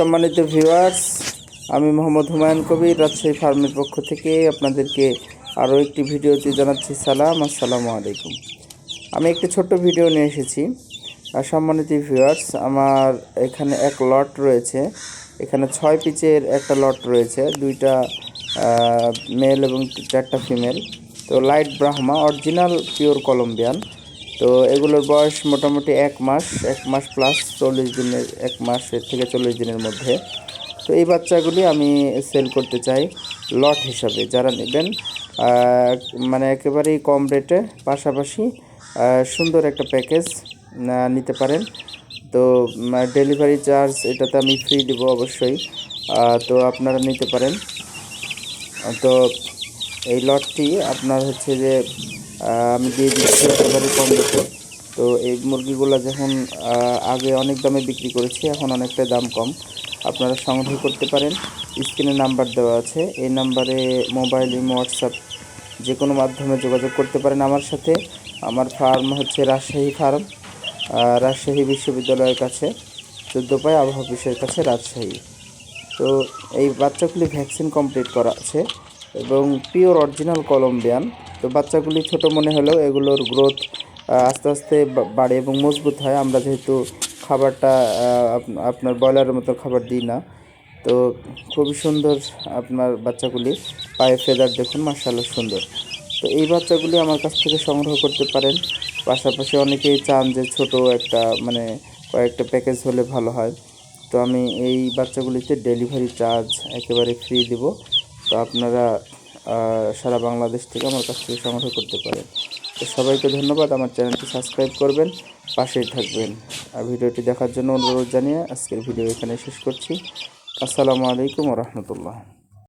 সম্মানিত ভিউয়ার্স আমি মোহাম্মদ হুমায়ুন কবির, রাজশাহী ফার্মের পক্ষ থেকে আপনাদেরকে আরও একটি ভিডিওতে জানাচ্ছি সালাম, আসসালামু আলাইকুম। আমি একটি ছোট্ট ভিডিও নিয়ে এসেছি। সম্মানিত ভিউয়ার্স আমার এখানে এক লট রয়েছে। এখানে ছয় পিচের একটা লট রয়েছে, দুইটা মেল এবং চারটা ফিমেল তো light Brahma original pure Colombian তো এগুলোর বয়স মোটামুটি এক মাস এক মাস প্লাস চল্লিশ দিনের, এক মাসের থেকে চল্লিশ দিনের মধ্যে। তো এই বাচ্চাগুলি আমি সেল করতে চাই লট হিসাবে, যারা নেবেন মানে একেবারেই কম রেটে পাশাপাশি সুন্দর একটা প্যাকেজ নিতে পারেন। তো ডেলিভারি চার্জ এটাতে আমি ফ্রি দেবো অবশ্যই তো আপনারা নিতে পারেন। তো এই লটটি আপনার হচ্ছে যে আমি দিয়ে দিচ্ছি একেবারে কম রেটে তো এই মুরগিগুলো যখন আগে অনেক দামে বিক্রি করেছি, এখন অনেকটা দাম কম। আপনারা সংগ্রহ করতে পারেন। স্ক্রিনে নাম্বার দেওয়া আছে। এই নাম্বারে মোবাইল, ইমো, হোয়াটসঅ্যাপ যে কোনো মাধ্যমে যোগাযোগ করতে পারেন আমার সাথে। আমার ফার্ম হচ্ছে রাজশাহী ফার্ম রাজশাহী বিশ্ববিদ্যালয়ের কাছে, চোদ্দ পায় আবহাওয়া অফিসের কাছে রাজশাহী। তো এই বাচ্চাগুলি ভ্যাকসিন কমপ্লিট করা আছে। এবং পিওর অরিজিনাল কলম্বিয়ান তো বাচ্চাগুলি ছোট মনে হলেও এগুলোর গ্রোথ আস্তে আস্তে বাড়ে এবং মজবুত হয়। আমরা যেহেতু খাবারটা আপনার ব্রয়লারের মতো খাবার দিই না। তো খুবই সুন্দর আপনার বাচ্চাগুলি। পায়ে ফেদার দেখুন মার্শাল্লাহ সুন্দর। তো এই বাচ্চাগুলি আমার কাছ থেকে সংগ্রহ করতে পারেন। পাশাপাশি অনেকেই চান যে ছোট একটা মানে কয়েকটা প্যাকেজ হলে ভালো হয়। তো আমি এই বাচ্চাগুলিতে ডেলিভারি চার্জ একেবারে ফ্রি দিব। তো আপনারা সারা বাংলাদেশ থেকে আমার কাছ থেকে সংগ্রহ করতে পারেন। তো সবাইকে ধন্যবাদ, আমার চ্যানেলটি সাবস্ক্রাইব করবেন, পাশেই থাকবেন। আর ভিডিওটি দেখার জন্য অনুরোধ জানিয়ে আজকের ভিডিও এখানে শেষ করছি। আসসালামু আলাইকুম রহমতুল্লাহ।